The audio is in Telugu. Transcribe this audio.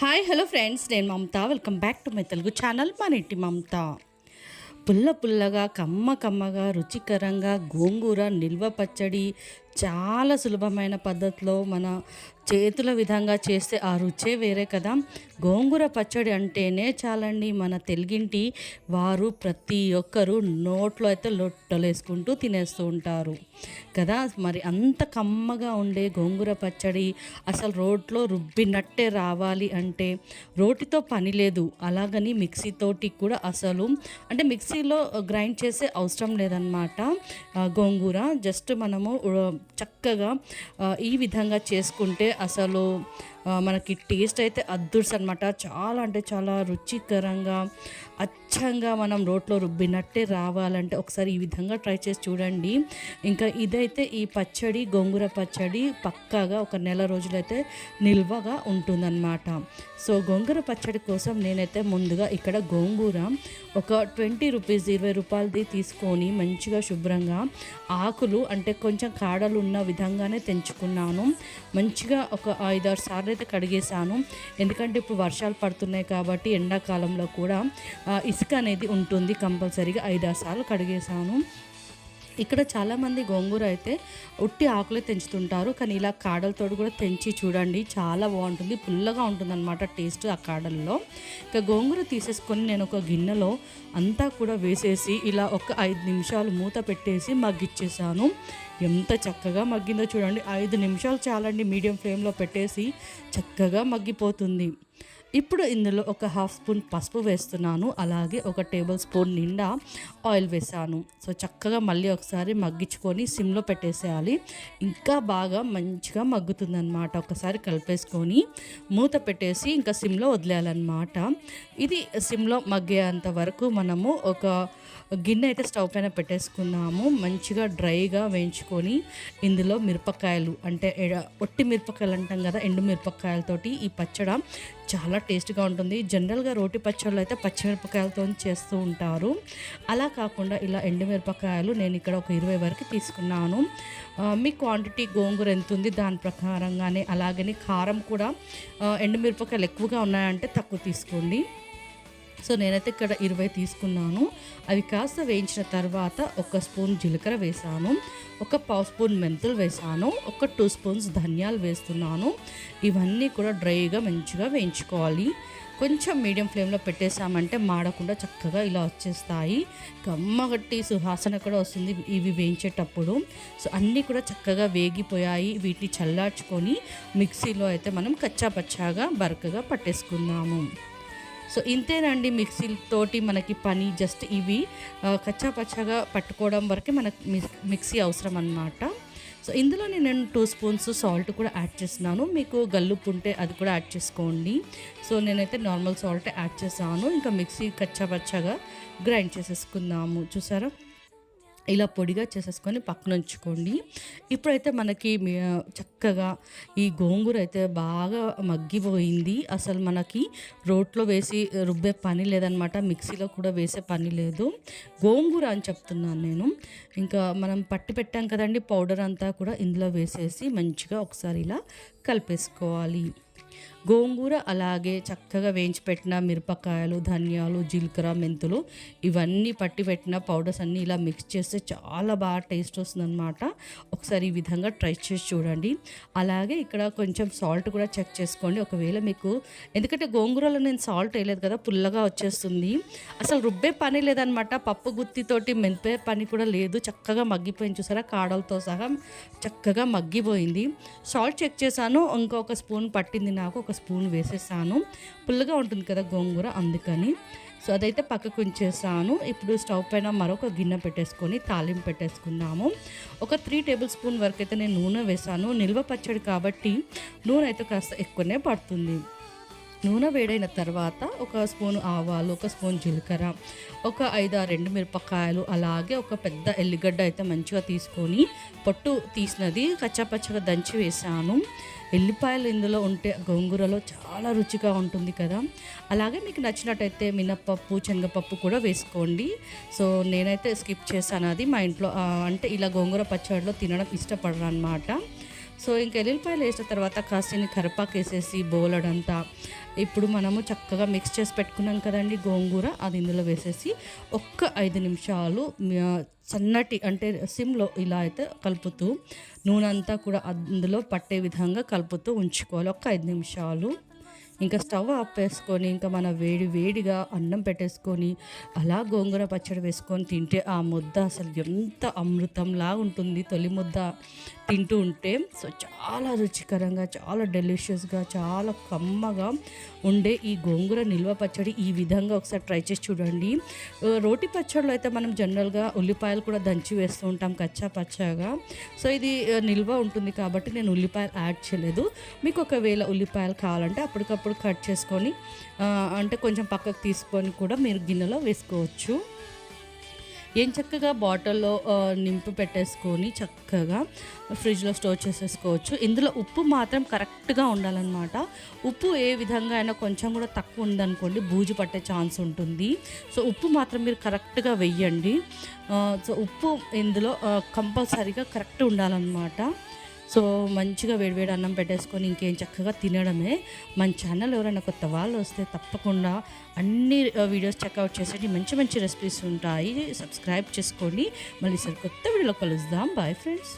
హాయ్ హలో ఫ్రెండ్స్ నేను Mamata. Welcome back to my Telugu channel మా నెట్టి మమత. పుల్ల పుల్లగా కమ్మ కమ్మగా రుచికరంగా గోంగూర నిల్వ పచ్చడి చాలా సులభమైన పద్ధతిలో మన చేతుల విధంగా చేస్తే ఆ రుచే వేరే కదా. గోంగూర పచ్చడి అంటేనే చాలండి మన తెలుగింటి వారు ప్రతి ఒక్కరు నోట్లో అయితే లొట్టలేసుకుంటూ తినేస్తూ ఉంటారు కదా. మరి అంత కమ్మగా ఉండే గోంగూర పచ్చడి అసలు రోట్లో రుబ్బినట్టే రావాలి అంటే రోటితో పని లేదు. అలాగని మిక్సీతోటి కూడా అసలు అంటే మిక్సీలో గ్రైండ్ చేసే అవసరం లేదనమాట గోంగూర జస్ట్ మనము chắc చక్కగా ఈ విధంగా చేసుకుంటే అసలు మనకి టేస్ట్ అయితే అద్దుర్స్ అనమాట చాలా అంటే చాలా రుచికరంగా అచ్చంగా మనం రోట్లో రుబ్బినట్టే రావాలంటే ఒకసారి ఈ విధంగా ట్రై చేసి చూడండి. ఇంకా ఇదైతే ఈ పచ్చడి గోంగూర పచ్చడి పక్కాగా ఒక నెల రోజులైతే నిల్వగా ఉంటుందన్నమాట. సో గోంగూర పచ్చడి కోసం నేనైతే ముందుగా ఇక్కడ గోంగూర ఒక ట్వంటీ రూపీస్ ఇరవై రూపాయలది తీసుకొని మంచిగా శుభ్రంగా ఆకులు అంటే కొంచెం కాడలు ఉన్న విధంగానే తెంచుకున్నాను. మంచిగా ఒక ఐదారు సార్లు అయితే కడిగేశాను. ఎందుకంటే ఇప్పుడు వర్షాలు పడుతున్నాయి కాబట్టి ఎండాకాలంలో కూడా ఇసుక అనేది ఉంటుంది కంపల్సరీగా ఐదారు సార్లు కడిగేశాను. ఇక్కడ చాలామంది గోంగూర అయితే ఉట్టి ఆకులే తెంచుతుంటారు కానీ ఇలా కాడలతో కూడా తెంచి చూడండి చాలా బాగుంటుంది పుల్లగా ఉంటుందన్నమాట టేస్ట్ ఆ కాడల్లో. ఇక గోంగూర తీసేసుకొని నేను ఒక గిన్నెలో అంతా కూడా వేసేసి ఇలా ఒక ఐదు నిమిషాలు మూత పెట్టేసి మగ్గిచ్చేసాను. ఎంత చక్కగా మగ్గిందో చూడండి ఐదు నిమిషాలు చాలండి మీడియం ఫ్లేమ్లో పెట్టేసి చక్కగా మగ్గిపోతుంది. ఇప్పుడు ఇందులో ఒక హాఫ్ స్పూన్ పసుపు వేస్తున్నాను అలాగే ఒక టేబుల్ స్పూన్ నిండా ఆయిల్ వేసాను సో చక్కగా మళ్ళీ ఒకసారి మగ్గించుకొని సిమ్లో పెట్టేసేయాలి. ఇంకా బాగా మంచిగా మగ్గుతుందన్నమాట. ఒకసారి కలిపేసుకొని మూత పెట్టేసి ఇంకా సిమ్లో వదిలేయాలన్నమాట. ఇది సిమ్లో మగ్గేంత వరకు మనము ఒక గిన్నె అయితే స్టవ్ పైన పెట్టేసుకున్నాము. మంచిగా డ్రైగా వేయించుకొని ఇందులో మిరపకాయలు అంటే ఎడ- ఒట్టి మిరపకాయలు అంటాం కదా ఎండు మిరపకాయలతోటి ఈ పచ్చడ చాలా టేస్ట్గా ఉంటుంది. జనరల్గా రోటి పచ్చళ్ళు అయితే పచ్చిమిరపకాయలతో చేస్తూ ఉంటారు. అలా కాకుండా ఇలా ఎండు మిరపకాయలు నేను ఇక్కడ ఒక ఇరవై వరకు తీసుకున్నాను. మీ క్వాంటిటీ గోంగూర ఎంత ఉంది? దాని ప్రకారంగానే అలాగని కారం కూడా ఎండు మిరపకాయలు ఎక్కువగా ఉన్నాయంటే తక్కువ తీసుకోండి. సో నేనైతే ఇక్కడ ఇరవై తీసుకున్నాను. అవి కాస్త వేయించిన తర్వాత ఒక స్పూన్ జీలకర్ర వేసాను. ఒక పావు స్పూన్ మెంతులు వేసాను. ఒక టూ స్పూన్స్ ధనియాలు వేస్తున్నాను. ఇవన్నీ కూడా డ్రైగా మంచిగా వేయించుకోవాలి. కొంచెం మీడియం ఫ్లేమ్లో పెట్టేసామంటే మాడకుండా చక్కగా ఇలా వచ్చేస్తాయి. కమ్మగట్టి సుహాసన కూడా వస్తుంది ఇవి వేయించేటప్పుడు. సో అన్నీ కూడా చక్కగా వేగిపోయాయి. వీటిని చల్లార్చుకొని మిక్సీలో అయితే మనం కచ్చా పచ్చాగా బరకగా పట్టేసుకుందాము. సో ఇంతేనండి మిక్సీ తోటి మనకి పని జస్ట్ ఇవి. ఆ, కచ్చా పట్టుకోవడం వరకే మనకు మిక్సీ అవసరం అన్నమాట సో ఇందులో నేను టూ స్పూన్స్ సాల్ట్ కూడా యాడ్ చేస్తున్నాను. మీకు గల్లుప్పు ఉంటే అది కూడా యాడ్ చేసుకోండి. సో నేనైతే నార్మల్ సాల్ట్ యాడ్ చేసాను ఇంకా మిక్సీ కచ్చా పచ్చగా గ్రైండ్ చేసేసుకుందాము. చూసారా? ఇలా పొడిగా చేసేసుకొని పక్కన ఉంచుకోండి ఇప్పుడైతే మనకి చక్కగా ఈ గోంగూర అయితే బాగా మగ్గిపోయింది. అసలు మనకి రోట్లో వేసి రుబ్బే పని లేదనమాట. మిక్సీలో కూడా వేసే పని లేదు. గోంగూర అని చెప్తున్నాను నేను. ఇంకా మనం పట్టి పెట్టాం కదండి పౌడర్ అంతా కూడా ఇందులో వేసేసి మంచిగా ఒకసారి ఇలా కలిపేసుకోవాలి. గోంగూర అలాగే చక్కగా వేయించి పెట్టిన మిరపకాయలు ధనియాలు జీలకర్ర మెంతులు ఇవన్నీ పట్టి పెట్టిన పౌడర్స్ అన్నీ ఇలా మిక్స్ చేస్తే చాలా బాగా టేస్ట్ వస్తుందన్నమాట. ఒకసారి ఈ విధంగా ట్రై చేసి చూడండి. అలాగే ఇక్కడ కొంచెం సాల్ట్ కూడా చెక్ చేసుకోండి. ఒకవేళ మీకు ఎందుకంటే గోంగూరలో నేను సాల్ట్ వేయలేదు కదా పుల్లగా వచ్చేస్తుంది. అసలు రుబ్బే పని లేదనమాట పప్పు గుత్తితోటి మెంతే పని కూడా లేదు. చక్కగా మగ్గిపోయింది చూసారా? కాడలతో సహా చక్కగా మగ్గిపోయింది. సాల్ట్ చెక్ చేశాను. ఇంకొక స్పూన్ పట్టింది నాకు. ఒక స్పూన్ వేసేసాను. పుల్లగా ఉంటుంది కదా గోంగూర అందుకని. సో అదైతే పక్కకు ఉంచేసాను. ఇప్పుడు స్టవ్ పైన మరొక గిన్నె పెట్టేసుకొని తాలింపు పెట్టేసుకుందాము. ఒక త్రీ టేబుల్ స్పూన్ వరకు అయితే నేను నూనె వేసాను. నిల్వ పచ్చడి కాబట్టి నూనె అయితే కాస్త ఎక్కువనే పడుతుంది. నూనె వేడైన తర్వాత ఒక స్పూన్ ఆవాలు ఒక స్పూన్ జీలకర్ర ఒక ఐదు రెండు మిరపకాయలు అలాగే ఒక పెద్ద ఎల్లిగడ్డ అయితే మంచిగా తీసుకొని పొట్టు తీసినది కచ్చాపచ్చగా దంచి వేసాను. ఎల్లిపాయలు ఇందులో ఉంటే గోంగూరలో చాలా రుచిగా ఉంటుంది కదా. అలాగే మీకు నచ్చినట్టయితే మినప్పప్పు శనగపప్పు కూడా వేసుకోండి. సో నేనైతే స్కిప్ చేశాను అది. మా ఇంట్లో అంటే ఇలా గోంగూర పచ్చడిలో తినడం ఇష్టపడరు అనమాట సో ఇంకా ఎల్లుల్లిపాయలు వేసిన తర్వాత కాసిన కరివేపాకు వేసేసి బోలెడంతా ఇప్పుడు మనము చక్కగా మిక్స్ చేసి పెట్టుకున్నాం కదండి గోంగూర. అది ఇందులో వేసేసి ఒక్క ఐదు నిమిషాలు సన్నటి అంటే సిమ్లో ఇలా అయితే కలుపుతూ నూనె అంతా కూడా అందులో పట్టే విధంగా కలుపుతూ ఉంచుకోవాలి. ఒక్క ఐదు నిమిషాలు. ఇంకా స్టవ్ ఆపేసుకొని ఇంకా మన వేడి వేడిగా అన్నం పెట్టేసుకొని అలా గోంగూర పచ్చడి వేసుకొని తింటే ఆ ముద్ద అసలు ఎంత అమృతంలా ఉంటుంది. తొలి ముద్ద తింటూ ఉంటే సో చాలా రుచికరంగా చాలా డెలిషియస్గా చాలా కమ్మగా ఉండే ఈ గోంగూర నిల్వ పచ్చడి ఈ విధంగా ఒకసారి ట్రై చేసి చూడండి. రోటి పచ్చడిలో అయితే మనం జనరల్గా ఉల్లిపాయలు కూడా దంచి వేస్తూ ఉంటాం కచ్చా పచ్చాగా. సో ఇది నిల్వ ఉంటుంది కాబట్టి నేను ఉల్లిపాయలు యాడ్ చేయలేదు. మీకు ఒకవేళ ఉల్లిపాయలు కావాలంటే అప్పటికప్పుడు కట్ చేసుకొని అంటే కొంచెం పక్కకు తీసుకొని కూడా మీరు గిన్నెలో వేసుకోవచ్చు. ఏం చక్కగా బాటిల్లో నింపి పెట్టేసుకొని చక్కగా ఫ్రిడ్జ్లో స్టోర్ చేసేసుకోవచ్చు. ఇందులో ఉప్పు మాత్రం కరెక్ట్గా ఉండాలన్నమాట. ఉప్పు ఏ విధంగా అయినా కొంచెం కూడా తక్కువ ఉందనుకోండి బూజు పట్టే ఛాన్స్ ఉంటుంది. సో ఉప్పు మాత్రం మీరు కరెక్ట్గా వెయ్యండి సో ఉప్పు ఇందులో కంపల్సరీగా కరెక్ట్ ఉండాలన్నమాట. సో మంచిగా వేడివేడి అన్నం పెట్టేసుకొని ఇంకేం చక్కగా తినడమే. మన ఛానల్ ఎవరైనా కొత్త వాళ్ళు వస్తే తప్పకుండా అన్ని వీడియోస్ చెక్అవుట్ చేసేటి మంచి మంచి రెసిపీస్ ఉంటాయి. సబ్స్క్రైబ్ చేసుకోండి. మళ్ళీ సరి కొత్త వీడియోలో కలుద్దాం. Bye friends